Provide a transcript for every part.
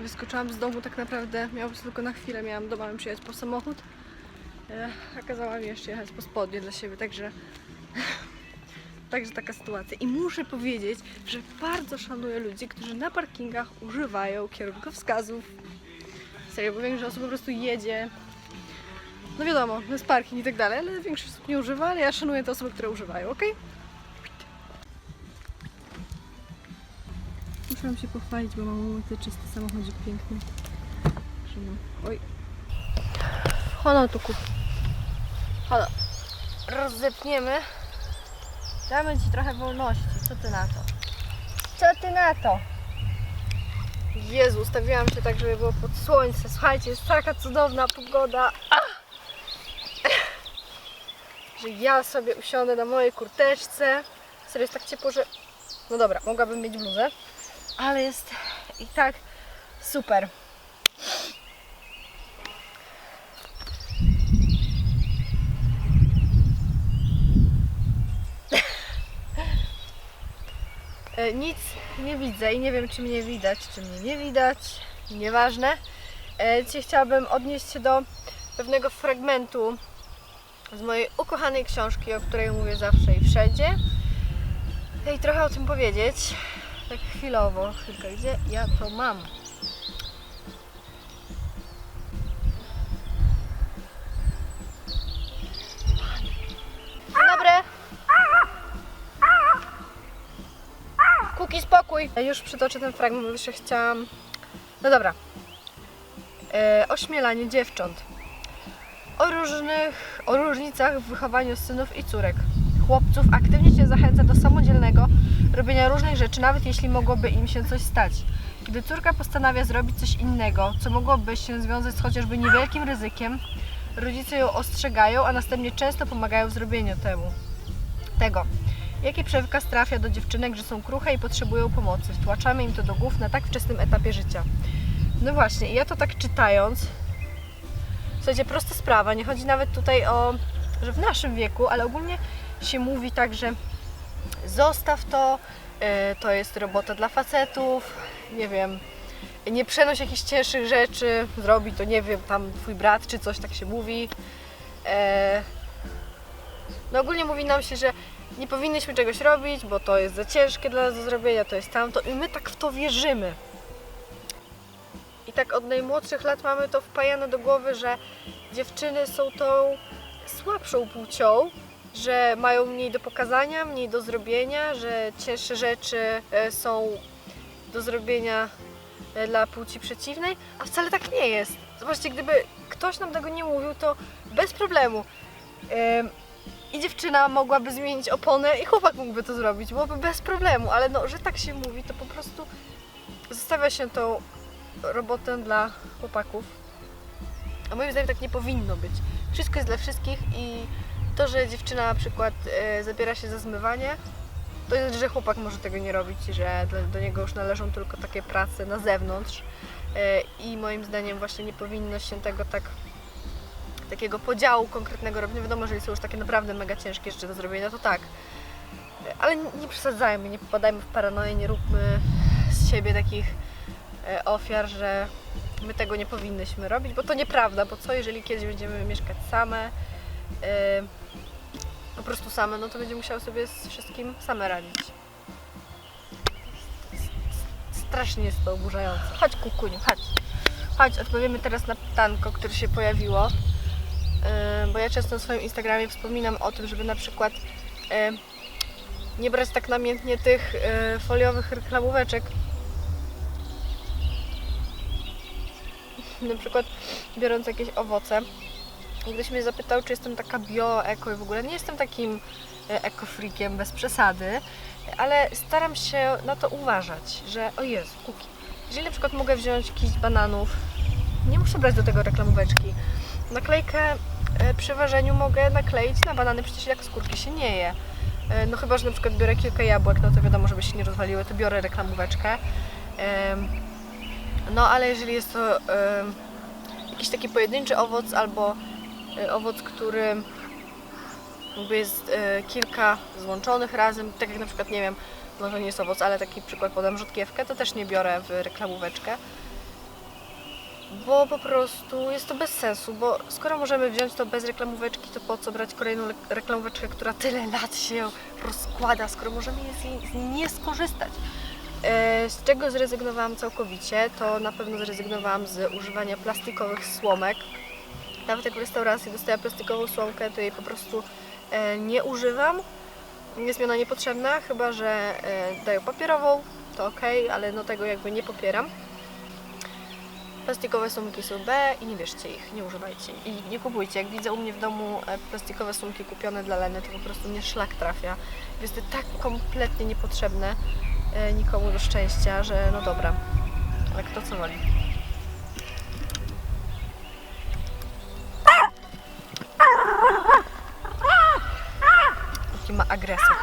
Wyskoczyłam z domu tak naprawdę, miałam tylko na chwilę, miałam do mamy przyjechać po samochód. E, a kazała mi jeszcze jechać po spodnie dla siebie, także... Także taka sytuacja. I muszę powiedzieć, że bardzo szanuję ludzi, którzy na parkingach używają kierunkowskazów. Serio, bo większość osób po prostu jedzie. No wiadomo, to jest parking i tak dalej, ale większość osób nie używa, ale ja szanuję te osoby, które używają, ok? Muszę się pochwalić, bo mam umyty czysty samochodzik piękny. Oj. Hono tu kup. Hono. Rozzepniemy. Damy Ci trochę wolności. Co Ty na to? Co Ty na to? Jezu, ustawiłam się tak, żeby było pod słońce. Słuchajcie, jest taka cudowna pogoda. Ach! Że ja sobie usiądę na mojej kurteczce. Serio jest tak ciepło, że... No dobra, mogłabym mieć bluzę. Ale jest i tak super. E, Nic nie widzę i nie wiem, czy mnie widać, czy mnie nie widać. Nieważne. E, Dzisiaj chciałabym odnieść się do pewnego fragmentu z mojej ukochanej książki, o której mówię zawsze i wszędzie. I trochę o tym powiedzieć. Tak chwilowo. Chwilkę, gdzie ja to mam? Dobry. Kuki, spokój. Ja już przytoczę ten fragment, bo jeszcze chciałam... No dobra. E, ośmielanie dziewcząt. O różnych, o różnicach w wychowaniu synów i córek. Chłopców aktywnie zachęca do samodzielnego robienia różnych rzeczy, nawet jeśli mogłoby im się coś stać. Gdy córka postanawia zrobić coś innego, co mogłoby się związać z chociażby niewielkim ryzykiem, rodzice ją ostrzegają, a następnie często pomagają w zrobieniu temu. Tego. Jaki przewykaz trafia do dziewczynek, że są kruche i potrzebują pomocy? Wtłaczamy im to do głów na tak wczesnym etapie życia. No właśnie, ja to tak czytając, słuchajcie, prosta sprawa, nie chodzi nawet tutaj o, że w naszym wieku, ale ogólnie się mówi tak, że zostaw to, e, to jest robota dla facetów, nie wiem, nie przenoś jakichś cięższych rzeczy, zrobi to, nie wiem, tam twój brat czy coś tak się mówi. E, no ogólnie mówi nam się, że nie powinnyśmy czegoś robić, bo to jest za ciężkie dla nas do zrobienia, to jest tamto i my tak w to wierzymy. I tak od najmłodszych lat mamy to wpajane do głowy, że dziewczyny są tą słabszą płcią, że mają mniej do pokazania, mniej do zrobienia, że cięższe rzeczy e, są do zrobienia e, dla płci przeciwnej, a wcale tak nie jest. Zobaczcie, gdyby ktoś nam tego nie mówił, to bez problemu. Em, I dziewczyna mogłaby zmienić oponę i chłopak mógłby to zrobić, byłoby bez problemu, ale no, że tak się mówi, to po prostu zostawia się tą robotę dla chłopaków. A moim zdaniem tak nie powinno być. Wszystko jest dla wszystkich i to, że dziewczyna na przykład e, zabiera się za zmywanie, to jest, że chłopak może tego nie robić, że do, niego już należą tylko takie prace na zewnątrz e, i moim zdaniem właśnie nie powinno się tego tak takiego podziału konkretnego robić. No wiadomo, jeżeli są już takie naprawdę mega ciężkie rzeczy do zrobienia, to tak. E, Ale nie, nie przesadzajmy, nie popadajmy w paranoję, nie róbmy z siebie takich ofiar, że my tego nie powinnyśmy robić, bo to nieprawda, bo co jeżeli kiedyś będziemy mieszkać same, po prostu same, no to będziemy musiały sobie z wszystkim same radzić. Strasznie jest to oburzające. Chodź kukuniu, chodź. Chodź, odpowiemy teraz na pytanko, które się pojawiło. E, bo ja często na swoim Instagramie wspominam o tym, żeby na przykład e, nie brać tak namiętnie tych foliowych reklamóweczek. Na przykład biorąc jakieś owoce. I mnie zapytał, czy jestem taka bio, eko i w ogóle nie jestem takim e, ekofreakiem bez przesady, ale staram się na to uważać, że o Jezu, kuki. Jeżeli na przykład mogę wziąć kiść bananów, nie muszę brać do tego reklamóweczki. Naklejkę e, przy ważeniu mogę nakleić na banany, przecież jak skórki się nie je. E, No chyba, że na przykład biorę kilka jabłek, no to wiadomo, żeby się nie rozwaliły, to biorę reklamóweczkę. No ale jeżeli jest to jakiś taki pojedynczy owoc albo owoc, który jest e, kilka złączonych razem, tak jak na przykład, nie wiem, no to nie jest owoc, ale taki przykład podam rzutkiewkę, to też nie biorę w reklamóweczkę. bo po prostu jest to bez sensu, bo skoro możemy wziąć to bez reklamóweczki, to po co brać kolejną le- reklamóweczkę, która tyle lat się rozkłada, skoro możemy z niej nie skorzystać. E, Z czego zrezygnowałam całkowicie, to na pewno zrezygnowałam z używania plastikowych słomek. Nawet jak w restauracji dostaję plastikową słomkę, to jej po prostu e, nie używam. Jest mi ona niepotrzebna, chyba że e, dają papierową, to ok, ale no tego jakby nie popieram. Plastikowe sumki są B i nie bierzcie ich, nie używajcie i nie kupujcie. Jak widzę u mnie w domu e, plastikowe sumki kupione dla Leny, to po prostu mnie szlak trafia. Jest to tak kompletnie niepotrzebne nikomu do szczęścia, że no dobra, ale kto co woli. Ma agresję.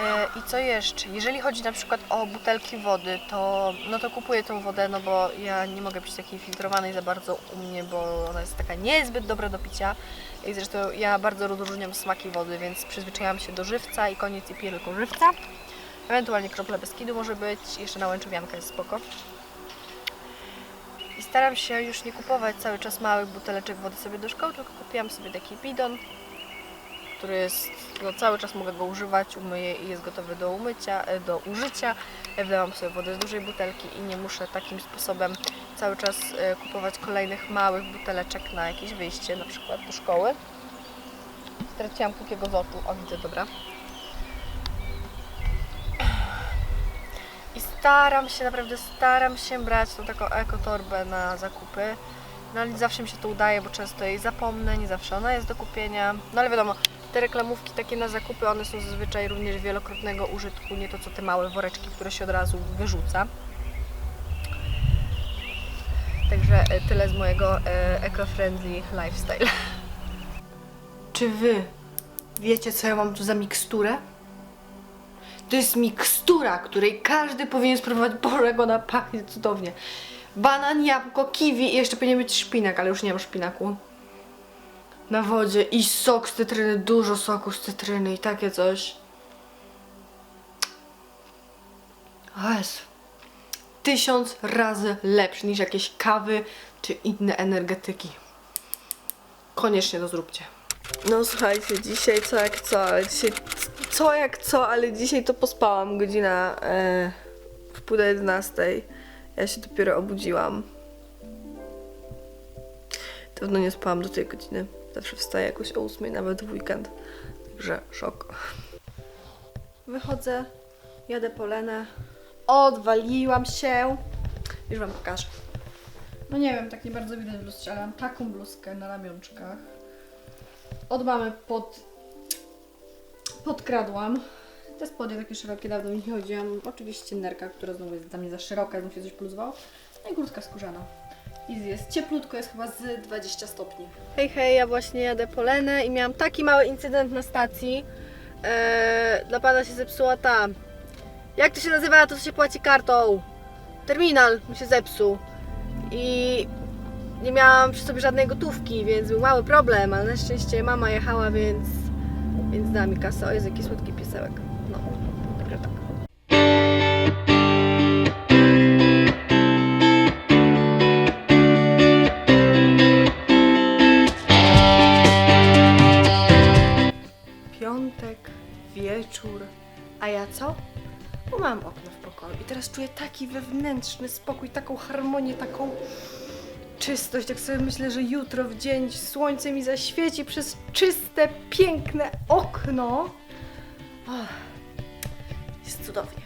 E, I co jeszcze? Jeżeli chodzi na przykład o butelki wody, to no to kupuję tą wodę, no bo ja nie mogę pić takiej filtrowanej za bardzo u mnie, bo ona jest taka niezbyt dobra do picia. I zresztą ja bardzo rozróżniam smaki wody, więc przyzwyczaiłam się do żywca i koniec i piję tylko żywca. Ewentualnie krople Beskidu może być, jeszcze na łęczowiankę jest spoko. I staram się już nie kupować cały czas małych buteleczek wody sobie do szkoły, tylko kupiłam sobie taki bidon, który jest, no cały czas mogę go używać, umyję i jest gotowy do umycia, e, do użycia. Wlewam sobie wodę z dużej butelki i nie muszę takim sposobem cały czas e, kupować kolejnych małych buteleczek na jakieś wyjście, na przykład do szkoły. Straciłam kukiego z oczu, o widzę, dobra. I staram się, naprawdę staram się brać tą taką ekotorbę na zakupy. No ale nie zawsze mi się to udaje, bo często jej zapomnę, nie zawsze ona jest do kupienia. No ale wiadomo, te reklamówki takie na zakupy, one są zazwyczaj również wielokrotnego użytku, nie to co te małe woreczki, które się od razu wyrzuca. Także e, tyle z mojego e, eco-friendly lifestyle. Czy wy wiecie, co ja mam tu za miksturę? To jest mikstura, której każdy powinien spróbować. Boże, jak ona pachnie cudownie. Banan, jabłko, kiwi i jeszcze powinien być szpinak, ale już nie mam szpinaku. Na wodzie i sok z cytryny, dużo soku z cytryny i takie coś. O Jezu. Tysiąc razy lepszy niż jakieś kawy czy inne energetyki. Koniecznie to zróbcie. No słuchajcie, dzisiaj co jak co, ale dzisiaj co jak co, ale dzisiaj to pospałam godzina e, w pół do 11. Ja się dopiero obudziłam. Dawno nie spałam do tej godziny. Zawsze wstaję jakoś o 8, nawet w weekend. Także szok. Wychodzę, jadę po Lenę. Odwaliłam się. Już wam pokażę. No nie wiem, tak nie bardzo widać w lustrze, ale mam taką bluzkę na ramionczkach. Od mamy pod... podkradłam. Te spodnie takie szerokie, dawno nich nie chodziłam. Oczywiście nerka, która znowu jest dla mnie za szeroka, znów się coś poluzowało. No i kurtka skórzana. I jest cieplutko, jest chyba z 20 stopni. Hej, hej, ja właśnie jadę po Lenę i miałam taki mały incydent na stacji. Eee, dla pana się zepsuła ta. Jak to się nazywa, to co się płaci kartą? Terminal mi się zepsuł. I nie miałam przy sobie żadnej gotówki, więc był mały problem, ale na szczęście mama jechała, więc, więc dała mi kasę. O, jest jaki słodki piesełek. Wieczór, a ja co? Bo mam okno w pokoju i teraz czuję taki wewnętrzny spokój, taką harmonię, taką czystość. Jak sobie myślę, że jutro w dzień słońce mi zaświeci przez czyste, piękne okno. Ach, jest cudownie.